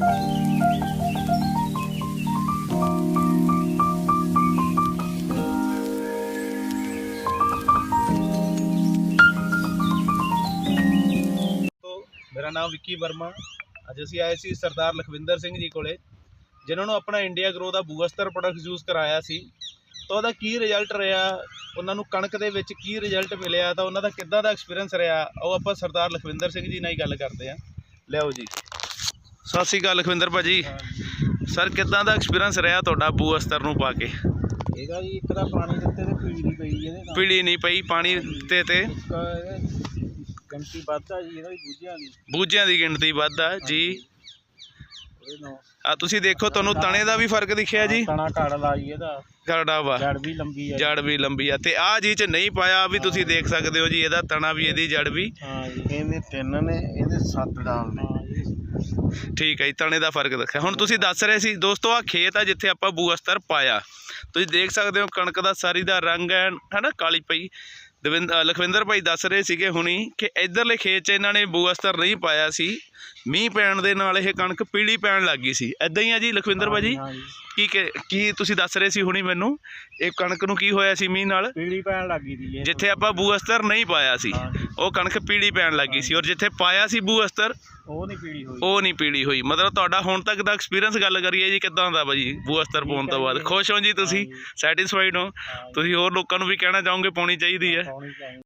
ਮੇਰਾ ਨਾਮ ਵਿੱਕੀ ਵਰਮਾ। ਅੱਜ ਅਸੀਂ ਆਏ ਸੀ ਸਰਦਾਰ ਲਖਵਿੰਦਰ ਸਿੰਘ ਜੀ ਕੋਲੇ, ਜਿਨ੍ਹਾਂ ਨੂੰ ਆਪਣਾ ਇੰਡੀਆ ਗਰੋ ਦਾ ਬੂਸਟਰ ਪ੍ਰੋਡਕਟ ਯੂਜ਼ ਕਰਾਇਆ ਸੀ। ਤਾਂ ਉਹਦਾ ਕੀ ਰਿਜ਼ਲਟ ਰਿਹਾ? ਉਹਨਾਂ ਨੂੰ ਕਣਕ ਦੇ ਵਿੱਚ ਕੀ ਰਿਜ਼ਲਟ ਮਿਲਿਆ? ਤਾਂ ਉਹਨਾਂ ਦਾ ਕਿੱਦਾਂ ਦਾ ਐਕਸਪੀਰੀਅੰਸ ਰਿਹਾ? ਉਹ ਆਪਾਂ ਸਰਦਾਰ ਲਖਵਿੰਦਰ ਸਿੰਘ ਜੀ ਨਾਲ ਹੀ ਗੱਲ ਕਰਦੇ ਹਾਂ। ਲਿਆਓ ਜੀ। ਸਤਿ ਸ਼੍ਰੀ ਅਕਾਲ ਲਖਵਿੰਦਰ ਭਾਜੀ। ਸਰ ਕਿੱਦਾਂ ਦਾ ਐਕਸਪੀਰੀਅੰਸ ਰਿਹਾ ਤੁਹਾਡਾ ਬੂਸਟਰ ਨੂੰ ਪਾ ਕੇ? ਇਹਦਾ ਜੀ ਇੱਕ ਤਾਂ ਪਾਣੀ ਦਿੱਤੇ ਤੇ ਪੀੜੀ ਨਹੀਂ ਪਈ ਇਹਦੇ ਨਾਲ। ਪੀੜੀ ਨਹੀਂ ਪਈ ਪਾਣੀ ਤੇ ਤੇ ਗੰਟੀ ਵੱਧਦਾ ਜੀ ਇਹਦਾ ਵੀ ਬੂਝਿਆ ਨਹੀਂ ਬੂਝਿਆਂ ਦੀ ਗਿਣਤੀ ਵੱਧ ਆ ਜੀ। ਆ ਤੁਸੀਂ ਦੇਖੋ ਤੁਹਾਨੂੰ ਤਣੇ ਦਾ ਵੀ ਫ਼ਰਕ ਦਿਖਿਆ ਜੀ। ਤਣਾ ਘੜ ਲਾਈ ਇਹਦਾ। ਕਰੜਾ ਵਾ। ਜੜ ਵੀ ਲੰਬੀ ਹੈ ਜੜ ਵੀ ਲੰਬੀ ਆ। ਤੇ ਆ ਜੀ ਚ ਨਹੀਂ ਪਾਇਆ ਵੀ ਤੁਸੀਂ ਦੇਖ ਸਕਦੇ ਹੋ ਜੀ ਇਹਦਾ ਤਣਾ ਵੀ ਇਹਦੀ ਜੜ ਵੀ। ਹਾਂ ਜੀ। ਇਹਦੇ ਤਿੰਨ ਨੇ ਇਹਦੇ ਸੱਤ ਡਾਲ ਨੇ। ਠੀਕ ਹੈ ਜੀ, ਤਣੇ ਦਾ ਫ਼ਰਕ ਦਿਖਿਆ ਹੁਣ ਤੁਸੀਂ ਦੱਸ ਰਹੇ ਸੀ, ਦੋਸਤੋ ਆ ਖੇਤ ਆ ਜਿੱਥੇ ਆਪਾਂ ਬੂਅਸਤਰ ਪਾਇਆ। ਤੁਸੀਂ ਦੇਖ ਸਕਦੇ ਹੋ, ਕਣਕ ਦਾ ਸਾਰੀ ਦਾ ਰੰਗ ਹੈ ਹਨਾ, ਕਾਲੀ ਪਈ। ਦਵਿੰਦ ਲਖਵਿੰਦਰ ਭਾਈ ਦੱਸ ਰਹੇ ਸੀਗੇ ਹੁਣੀ ਕਿ ਇਧਰਲੇ ਖੇਤ 'ਚ ਇਹਨਾਂ ਨੇ ਬੂਅਸਤਰ ਨਹੀਂ ਪਾਇਆ ਸੀ। ਮੀਂਹ ਪੈਣ ਦੇ ਨਾਲ ਇਹ ਕਣਕ ਪੀਲੀ ਪੈਣ ਲੱਗ ਗਈ ਸੀ। ਐਦਾਂ ਹੀ ਆ ਜੀ ਲਖਵਿੰਦਰ ਭਾਜੀ? ਕੀ ਕਿ- ਕੀ ਤੁਸੀਂ ਦੱਸ ਰਹੇ ਸੀ ਹੁਣੀ ਮੈਨੂੰ? ਇਹ ਕਣਕ ਨੂੰ ਕੀ ਹੋਇਆ ਸੀ ਮੀਂਹ ਨਾਲ? ਪੀੜੀ ਪੈਣ ਲੱਗੀ ਦੀ ਇਹ। ਜਿੱਥੇ ਆਪਾਂ ਬੂ ਅਸਤਰ ਨਹੀਂ ਪਾਇਆ ਸੀ ਉਹ ਕਣਕ ਪੀਲੀ ਪੈਣ ਲੱਗੀ ਸੀ। ਔਰ ਜਿੱਥੇ ਪਾਇਆ ਸੀ ਬੂ ਅਸਤਰ ਉਹ ਨਹੀਂ ਪੀੜੀ ਹੋਈ। ਉਹ ਨਹੀਂ ਪੀਲੀ ਹੋਈ। ਮਤਲਬ ਤੁਹਾਡਾ ਹੁਣ ਤੱਕ ਦਾ ਐਕਸਪੀਰੀਅੰਸ ਗੱਲ ਕਰੀਏ ਜੀ ਕਿੱਦਾਂ ਦਾ ਭਾਜੀ ਬੂ ਅਸਤਰ ਪਾਉਣ ਤੋਂ ਬਾਅਦ? ਖੁਸ਼ ਹੋ ਜੀ ਤੁਸੀਂ? ਸੈਟੀਸਫਾਈਡ ਹੋ? ਤੁਸੀਂ ਹੋਰ ਲੋਕਾਂ ਨੂੰ ਵੀ ਕਹਿਣਾ ਚਾਹੋਗੇ ਪਾਉਣੀ ਚਾਹੀਦੀ ਹੈ। ਪਾਉਣੀ ਚਾਹੀਦੀ।